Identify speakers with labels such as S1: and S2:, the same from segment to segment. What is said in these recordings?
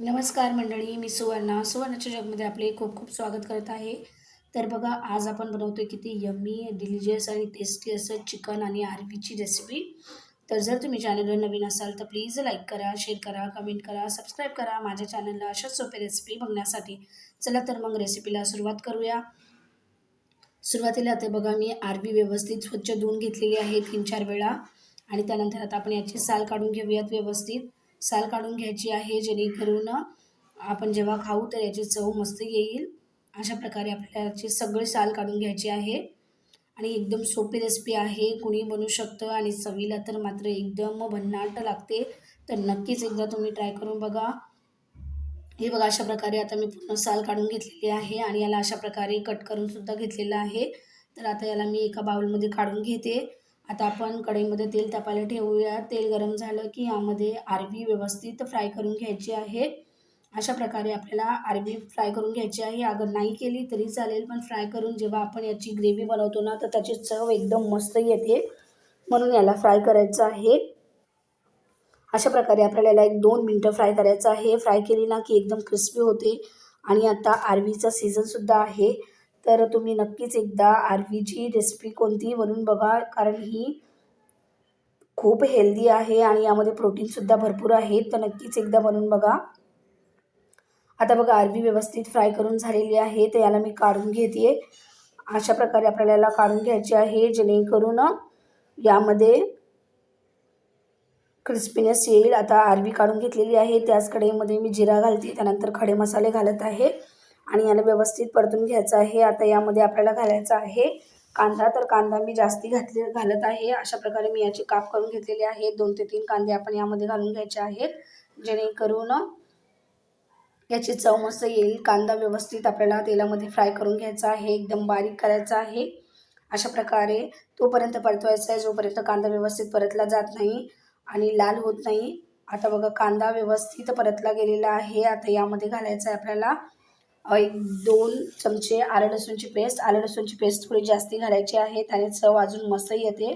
S1: नमस्कार मंडळी मी सुवर्णा. सुवर्णाच्या जगमध्ये आपले खूप खूप स्वागत करत आहे. तर बघा आज आपण बनवतोय किती यम्मी डिलिजियस आणि टेस्टी असं चिकन आणि आरवीची रेसिपी तर जर तुम्ही चॅनलवर नवीन असाल तर प्लीज लाईक करा शेअर करा कमेंट करा सबस्क्राईब करा. माझ्या चॅनलला अशाच सोपे रेसिपी बघण्यासाठी. चला तर मग रेसिपीला सुरुवात करूया. सुरुवातीला आता बघा मी आरवी व्यवस्थित स्वच्छ धुवून घेतलेली आहे तीन चार वेळा. आणि त्यानंतर आता आपण याची साल काढून घेऊयात व्यवस्थित. साल काढून घ्यायची आहे जेणेकरून आपण जेव्हा खाऊ तर याची चव मस्त येईल. अशा प्रकारे आपल्याला याची सगळी साल काढून घ्यायची आहे. आणि एकदम सोपी रेसिपी आहे. कुणी बनवू शकतं आणि चवीला तर मात्र एकदम भन्नाट लागते. तर नक्कीच एकदा तुम्ही ट्राय करून बघा. हे बघा अशा प्रकारे आता मी पूर्ण साल काढून घेतलेली आहे आणि याला अशा प्रकारे कट करून सुद्धा घेतलेलं आहे. तर आता याला मी एका बाउलमध्ये काढून घेते. आता आपण कढईमध्ये तेल तापायला ठेवूया. तेल गरम झालं की यामध्ये आरबी व्यवस्थित फ्राय करून घ्यायची आहे. अशा प्रकारे आपल्याला आरबी फ्राय करून घ्यायची आहे. अगर नाही केली तरी चालेल पण फ्राय करून जेव्हा आपण याची ग्रेव्ही बनवतो ना तर त्याची चव एकदम मस्त येते. म्हणून याला फ्राय करायचं आहे. अशा प्रकारे आपल्याला याला एक दोन मिनटं फ्राय करायचं आहे. फ्राय केली ना की एकदम क्रिस्पी होते. आणि आता आरबीचा सीझनसुद्धा आहे. तर तुम्ही नक्कीच एकदा आरवीची रेसिपी कोणतीही बनवून बघा कारण ही खूप हेल्दी आहे आणि यामध्ये प्रोटीनसुद्धा भरपूर आहे तर नक्कीच एकदा बनवून बघा. आता बघा आरवी व्यवस्थित फ्राय करून झालेली आहे तर याला मी काढून घेते. अशा प्रकारे आपल्याला याला काढून घ्यायचे आहे जेणेकरून यामध्ये क्रिस्पीनेस येईल. आता आरवी काढून घेतलेली आहे त्याच कढईमध्ये मी जिरा घालते त्यानंतर खडे मसाले घालत आहे. आणि याला व्यवस्थित परतून घ्यायचं आहे. आता यामध्ये आपल्याला घालायचं आहे. कांदा तर कांदा मी जास्ती घातले घालत आहे. अशा प्रकारे मी याची काप करून घेतलेली आहे. दोन ते तीन कांदे आपण यामध्ये घालून घ्यायचे आहेत. जेणेकरून याची चव मस्त येईल. कांदा व्यवस्थित आपल्याला तेलामध्ये फ्राय करून घ्यायचा आहे. एकदम बारीक करायचा आहे. अशा प्रकारे तोपर्यंत परतवायचा आहे. जोपर्यंत कांदा व्यवस्थित परतला जात नाही आणि लाल होत नाही. आता बघा कांदा व्यवस्थित परतला गेलेला आहे. आता यामध्ये घालायचं आहे आपल्याला एक दोन चमचे आलं लसूणची पेस्ट आलं लसूणची पेस्ट थोडी जास्ती घालायची आहे. त्याने चव अजून मस्त येते.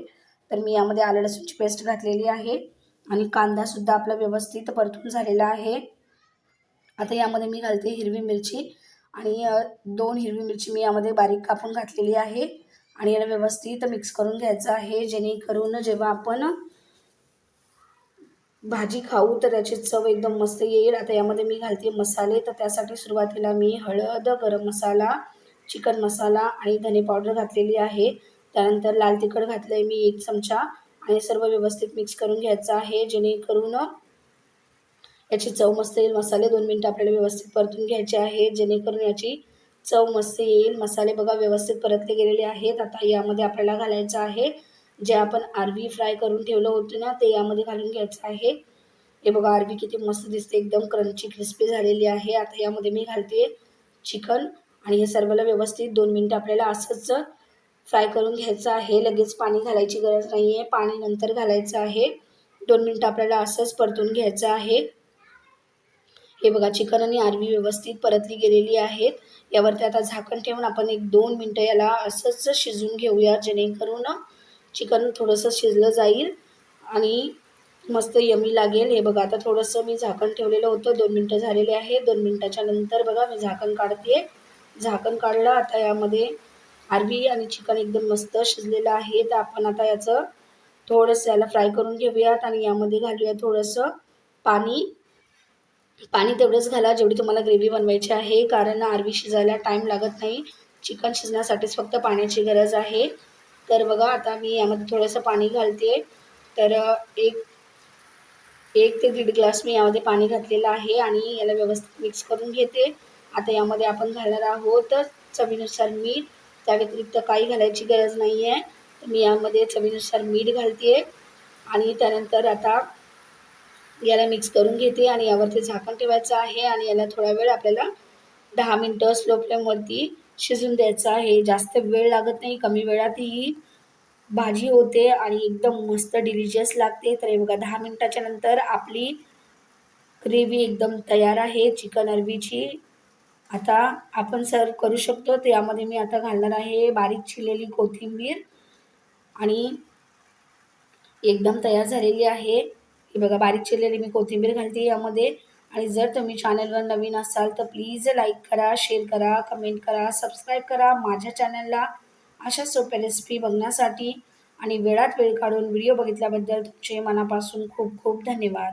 S1: तर मी यामध्ये आलं लसूणची पेस्ट घातलेली आहे. आणि कांदासुद्धा आपला व्यवस्थित परतून झालेला आहे. आता यामध्ये मी घालते हिरवी मिरची. आणि दोन हिरवी मिरची मी यामध्ये बारीक कापून घातलेली आहे. आणि याला व्यवस्थित मिक्स करून घ्यायचं आहे. जेणेकरून जेव्हा आपण भाजी खाऊ तर त्याची चव एकदम मस्त येईल. आता यामध्ये मी घालते मसाले तर त्यासाठी सुरुवातीला मी हळद गरम मसाला चिकन मसाला आणि धने पावडर घातलेली आहे. त्यानंतर लाल तिखट घातलं आहे मी एक चमचा आणि सर्व व्यवस्थित मिक्स करून घ्यायचं आहे जेणेकरून याची चव मस्त येईल. मसाले दोन मिनटं आपल्याला व्यवस्थित परतून घ्यायचे आहे जेणेकरून याची चव मस्त येईल. मसाले बघा व्यवस्थित परतले गेलेले आहेत. आता यामध्ये आपल्याला घालायचं आहे जे आपण आरवी फ्राय करून ठेवलं होतं ना ते यामध्ये घालून घ्यायचं आहे. हे बघा आरवी किती मस्त दिसते एकदम क्रंची क्रिस्पी झालेली आहे. आता यामध्ये मी घालते चिकन आणि हे सर्वला व्यवस्थित दोन मिनटं आपल्याला असंच फ्राय करून घ्यायचं आहे. लगेच पाणी घालायची गरज नाही आहे पाणी नंतर घालायचं आहे. दोन मिनटं आपल्याला असंच परतून घ्यायचं आहे. हे बघा चिकन आणि आरवी व्यवस्थित परतली गेलेली आहेत यावरती आता झाकण ठेवून आपण एक दोन मिनटं याला असंच शिजवून घेऊया जेणेकरून चिकन थोडंसं शिजलं जाईल आणि मस्त यमी लागेल. हे बघा आता थोडंसं मी झाकण ठेवलेलं होतं. दोन मिनटं झालेले आहे. दोन मिनटाच्या नंतर बघा मी झाकण काढते. झाकण काढलं आता यामध्ये आरबी आणि चिकन एकदम मस्त शिजलेलं आहे. तर आपण आता याचं थोडंसं याला फ्राय करून घेऊयात आणि यामध्ये घालूया थोडंसं पाणी. पाणी तेवढंच घाला जेवढी तुम्हाला ग्रेव्ही बनवायची आहे. कारण आरवी शिजायला टाईम लागत नाही. चिकन शिजण्यासाठीच फक्त पाण्याची गरज आहे. तर बघा आता मी यामध्ये थोडंसं पाणी घालते. तर एक एक ते दीड ग्लास मी यामध्ये पाणी घातलेलं आहे आणि याला व्यवस्थित मिक्स करून घेते. आता यामध्ये आपण घालणार आहोत चवीनुसार मीठ. त्या व्यतिरिक्त काही घालायची गरज नाही आहे तर मी यामध्ये चवीनुसार मीठ घालते आणि त्यानंतर आता याला मिक्स करून घेते आणि यावरती झाकण ठेवायचं आहे आणि याला थोडा वेळ आपल्याला दहा मिनटं स्लो फ्लेमवरती शिजून द्यायचं आहे. जास्त वेळ लागत नाही कमी वेळात ही भाजी होते आणि एकदम मस्त डिलिशियस लागते. तर हे बघा दहा मिनटाच्या नंतर आपली ग्रेव्ही एकदम तयार आहे चिकन अरवीची. आता आपण सर्व करू शकतो. त्यामध्ये मी आता घालणार आहे बारीक चिरलेली कोथिंबीर आणि एकदम तयार झालेली आहे. हे बघा बारीक चिरलेली मी कोथिंबीर घालते यामध्ये. आणि जर तुम्ही चॅनलवर नवीन असाल तर प्लीज लाईक करा शेअर करा कमेंट करा सबस्क्राईब करा माझ्या चॅनलला अशा सोप्या रेसिपी बघण्यासाठी आणि वेळात वेळ काढून व्हिडिओ बघितल्याबद्दल तुमचे मनापासून खूप खूप धन्यवाद.